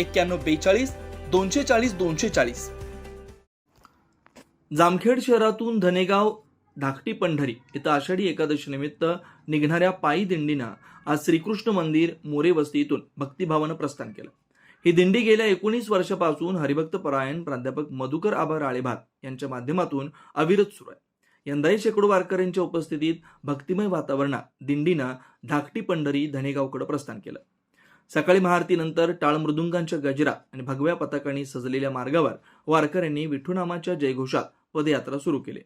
एक्क्याण्णव बेचाळीस दोनशे चाळीस दोनशे चाळीस. जामखेड शहरातून धनेगाव धाकटी पंढरी इथं आषाढी एकादशी निमित्त निघणाऱ्या पायी दिंडीनं आज श्रीकृष्ण मंदिर मोरे वस्ती इथून भक्तिभावानं प्रस्थान केलं. ही दिंडी गेल्या एकोणीस वर्षापासून हरिभक्त परायण प्राध्यापक मधुकर आबा राळेभात यांच्या माध्यमातून अविरत सुरू आहे. यंदाही शेकडो वारकऱ्यांच्या उपस्थितीत भक्तिमय वातावरणात दिंडीनं धाकटी पंढरी धनेगावकडे प्रस्थान केलं. सकाळी महाआरतीनंतर टाळ मृदुंगांच्या गजरा आणि भगव्या पताकांनी सजलेल्या मार्गावर वारकऱ्यांनी विठ्ठुनामाच्या जयघोषात पदयात्रा सुरू केली.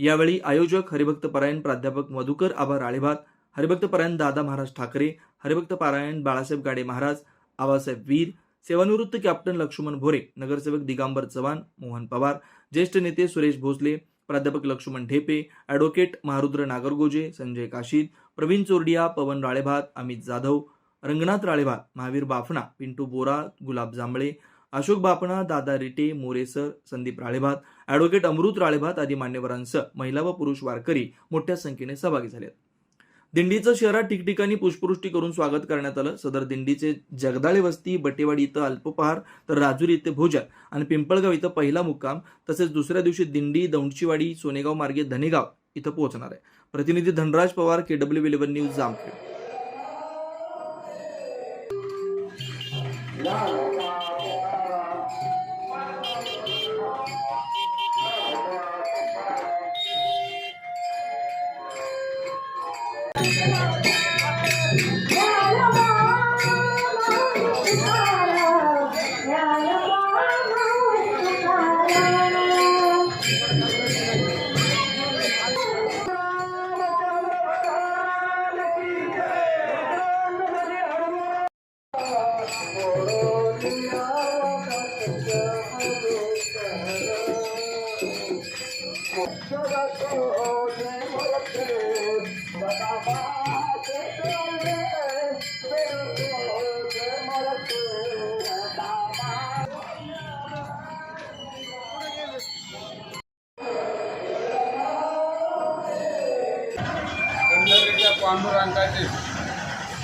यावेळी आयोजक हरिभक्त परायण प्राध्यापक मधुकर आबा राळेभात हरिभक्त परायण दादा महाराज ठाकरे हरिभक्त पारायण बाळासाहेब गाडे महाराज आबासाहेब वीर सेवानिवृत्त कॅप्टन लक्ष्मण भोरे नगरसेवक दिगांबर चव्हाण मोहन पवार ज्येष्ठ नेते सुरेश भोसले प्राध्यापक लक्ष्मण ढेपे ॲडव्होकेट महारुद्र नागरगोजे संजय काशीद प्रवीण चोरडिया पवन राळेभात अमित जाधव रंगनाथ राळेभात महावीर बाफणा पिंटू बोरा गुलाब जांभळे अशोक बापणा दादा रिटे मोरेसर संदीप राळेभात ॲडव्होकेट अमृत राळेभात आदी मान्यवरांसह महिला व पुरुष वारकरी मोठ्या संख्येने सहभागी झाले दिंडीचं शहरात ठिकठिकाणी पुष्पवृष्टी करून स्वागत करण्यात आलं. सदर दिंडीचे जगदाळे वस्ती बटेवाडी इथं अल्पपहार तर राजुरी इथे भोजन आणि पिंपळगाव इथं पहिला मुक्काम तसेच दुसऱ्या दिवशी दिंडी दौंडचीवाडी सोनेगाव मार्गे धनेगाव इथं पोहोचणार आहे. प्रतिनिधी Dhanraj Pawar K W eleven news Jamkhed. पंढरीच्या पांडुरंगाचे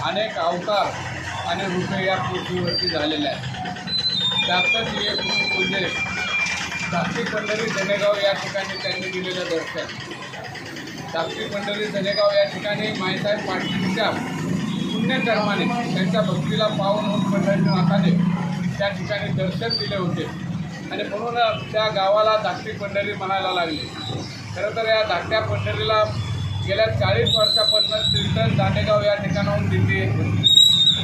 अनेक अवतार आणि रूपे या पृथ्वीवरती झालेले आहेत. त्यातच एक म्हणजे धाकटी पंढरी धनेगाव या ठिकाणी त्यांनी दिलेलं दर्शन. धाकटी पंढरी धनेगाव या ठिकाणी माईसाहेब पाटीलच्या पुण्यकर्माने त्यांच्या भक्तीला पावन होऊन पंढरीनाथाने त्या ठिकाणी दर्शन दिले होते. आणि म्हणून त्या गावाला धाकटी पंढरी म्हणायला लागली. खरं तर या धाकट्या पंढरीला गेल्या चाळीस वर्षापासून कीर्तन दांडेगाव या ठिकाणाहून दिंडी येत.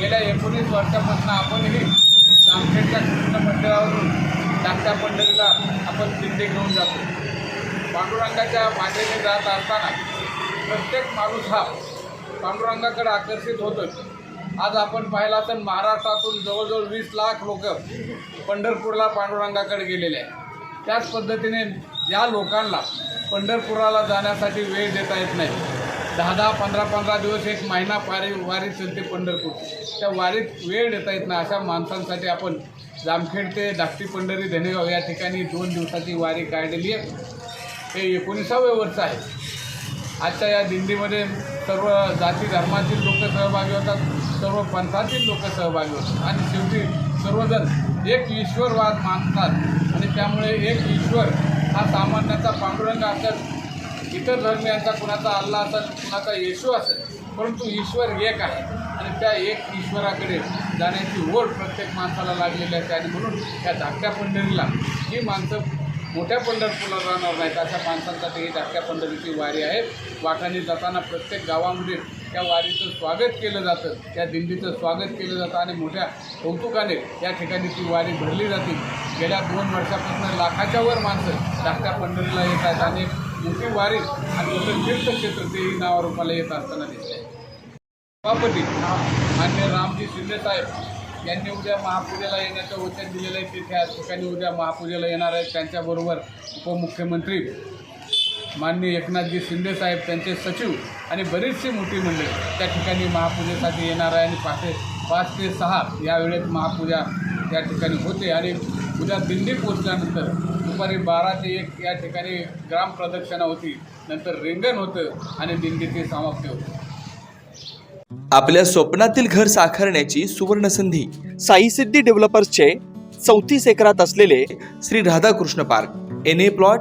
गेल्या एकोणीस वर्षापासून आपणही नामखेडच्या कृष्ण मंदिरावरून धाकट्या पंढरीला आपण दिंडी घेऊन जातो. पांडुरंगाच्या मागेने जात असताना प्रत्येक माणूस हा पांडुरंगाकडे आकर्षित होतोच आज आपण पाहिला तर महाराष्ट्रातून जवळजवळ वीस लाख लोक पंढरपूरला पांडुरंगाकडे गेलेले आहेत. त्याच पद्धतीने या लोकांना पंढरपुराला जाण्यासाठी वेळ देता येत नाही. दहा दहा पंधरा पंधरा दिवस एक महिना पारी वारी चलते पंढरपूर. त्या वारीत वेळ देता येत नाही अशा माणसांसाठी आपण जामखेड ते धाकटी पंढरी धनेगाव या ठिकाणी दोन दिवसाची वारी काढलेली आहे. हे एकोणीसावे वर्ष आहे. आजच्या या दिंडीमध्ये सर्व जाती धर्मातील लोक सहभागी होतात सर्व पंथातील लोक सहभागी होतात आणि शेवटी सर्वजण एक ईश्वरवाद मानतात आणि त्यामुळे एक ईश्वर हा सामान्याचा पांडुरंग असेल इतर धर्मियांचा कुणाचा अल्ला असेल कुणाचा येशू असेल परंतु ईश्वर एक आहे. आणि त्या एक ईश्वराकडे जाण्याची ओढ प्रत्येक माणसाला लागलेली आहे. आणि म्हणून त्या धाकट्या पंढरीला ही माणसं मोठ्या पंढरपूरला जाणार नाहीत अशा माणसांसाठी ही धाकट्या पंढरीची वारी आहे. वाटाने जाताना प्रत्येक गावामध्ये त्या वारीचं स्वागत केलं जातं त्या दिंडीचं स्वागत केलं जातं आणि मोठ्या कौतुकाने या ठिकाणी ती वारी भरली जाते. गेल्या दोन वर्षापासून लाखाच्या वर माणसं धाकट्या पंढरीला येत आहेत आणि मोठी वारी आणि मोठं तीर्थक्षेत्र तेही नावारूपाला येत असताना दिसत. आहे सभापती मान्य रामजी शिंदेसाहेब यांनी उद्या महापूजेला येण्याचं वचन दिलेलं आहे. ते त्या ठिकाणी उद्या महापूजेला येणार आहेत. त्यांच्याबरोबर उपमुख्यमंत्री माननीय एकनाथजी शिंदेसाहेब त्यांचे सचिव आणि बरीचशी मोठी मंडळी त्या ठिकाणी महापूजेसाठी येणार आहे आणि पाच पाच ते सहा या वेळेत महापूजा त्या ठिकाणी होते आणि उद्या दिंडी पोचल्यानंतर दुपारी बारा ते एक या ठिकाणी ग्रामप्रदक्षिणा होती नंतर रिंगण होतं आणि दिंडीची समाप्ती होते. आपल्या स्वप्नातील घर साकारण्याची सुवर्ण संधी साई सिद्धी डेव्हलपर्सचे चौतीस एकरात असलेले Shri Radhakrishna park. N A plot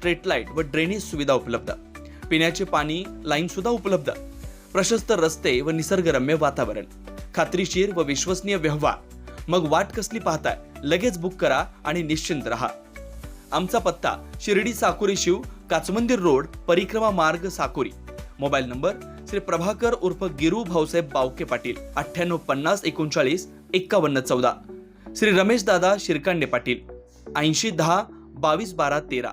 street light व ड्रेनेज सुविधा उपलब्ध. पिण्याचे पाणी लाईन सुद्धा उपलब्ध. प्रशस्त रस्ते व निसर्गरम्य वातावरण. खात्रीशीर व विश्वसनीय व्यवहार. मग वाट कसली पाहताय? लगेच बुक करा आणि निश्चिंत राहा. आमचा पत्ता शिर्डी साकुरी शिव काचमंदिर रोड परिक्रमा मार्ग साकुरी. मोबाईल नंबर श्री प्रभाकर उर्फ गिरू भाऊसाहेब बावके पाटील अठ्ठ्याण्णव पन्नास एकोणचाळीस एक्कावन्न चौदा. श्री रमेश दादा शिरकांडे पाटील ऐंशी दहा बावीस बारा तेरा.